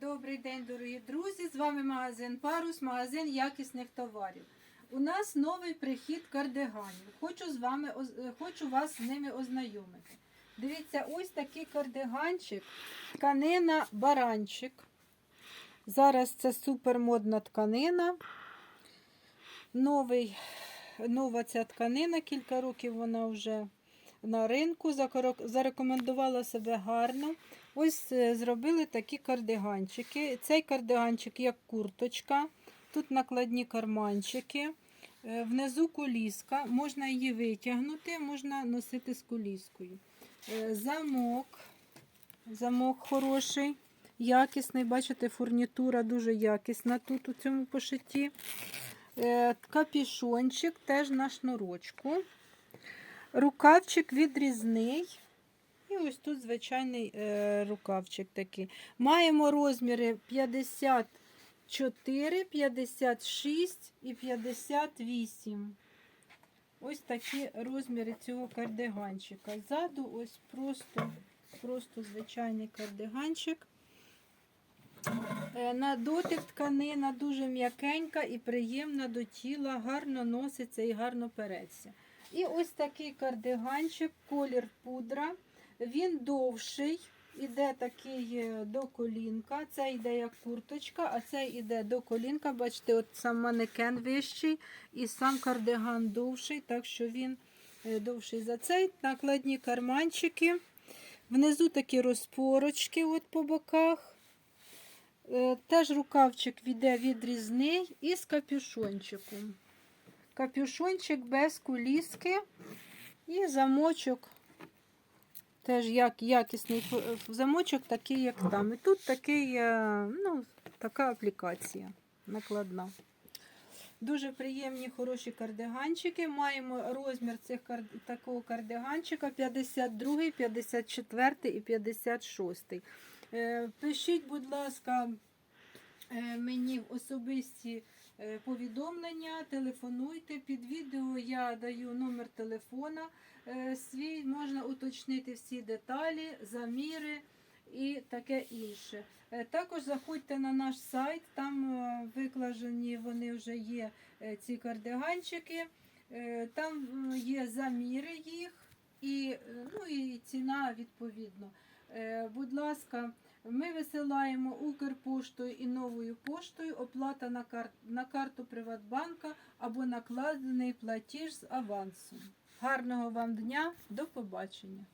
Добрий день, дорогі друзі! З вами магазин Парус, магазин якісних товарів. У нас новий прихід кардиганів. Хочу, з вами, хочу вас з ними ознайомити. Дивіться, ось такий кардиганчик, тканина баранчик. Зараз це супермодна тканина. Новий, нова ця тканина, кілька років вона вже на ринку, зарекомендувала себе гарно. Ось е, зробили такі кардиганчики. Цей кардиганчик як курточка. Тут накладні карманчики. Е, Внизу коліска. Можна її витягнути, можна носити з коліскою. Е, Замок. Замок хороший, якісний. Бачите, фурнітура дуже якісна тут у цьому пошитті. Капішончик теж на шнурочку. Рукавчик відрізний. І ось тут звичайний е, рукавчик такий. Маємо розміри 54, 56 і 58. Ось такі розміри цього кардиганчика. Ззаду ось просто, просто звичайний кардиганчик. Е, На дотик тканина дуже м'якенька і приємна до тіла, гарно носиться і гарно переться. І ось такий кардиганчик, колір пудра. Він довший, іде такий е, до колінка. Це йде як курточка, а це йде до колінка. Бачите, от сам манекен вищий і сам кардиган довший, так що він е, довший за цей. Накладні карманчики. Внизу такі розпорочки от по боках. Е, Теж рукавчик йде відрізний і з капюшончиком. Капюшончик без куліски і замочок. Теж як якісний замочок, такий, як там. І тут такий, е, ну, така аплікація накладна. Дуже приємні, хороші кардиганчики. Маємо розмір цих такого кардиганчика 52, 54 і 56. Е, Пишіть, будь ласка, мені в особисті е, повідомлення, телефонуйте. Під відео я даю номер телефона е, свій, можна уточнити всі деталі, заміри і таке інше. Е, Також заходьте на наш сайт, там е, викладені вони вже є е, ці кардиганчики, Е, там є заміри їх і, е, ну, і ціна відповідно. Е, Будь ласка, ми висилаємо Укрпоштою і новою поштою оплата на, кар... на карту Приватбанка або накладений платіж з авансом. Гарного вам дня, до побачення!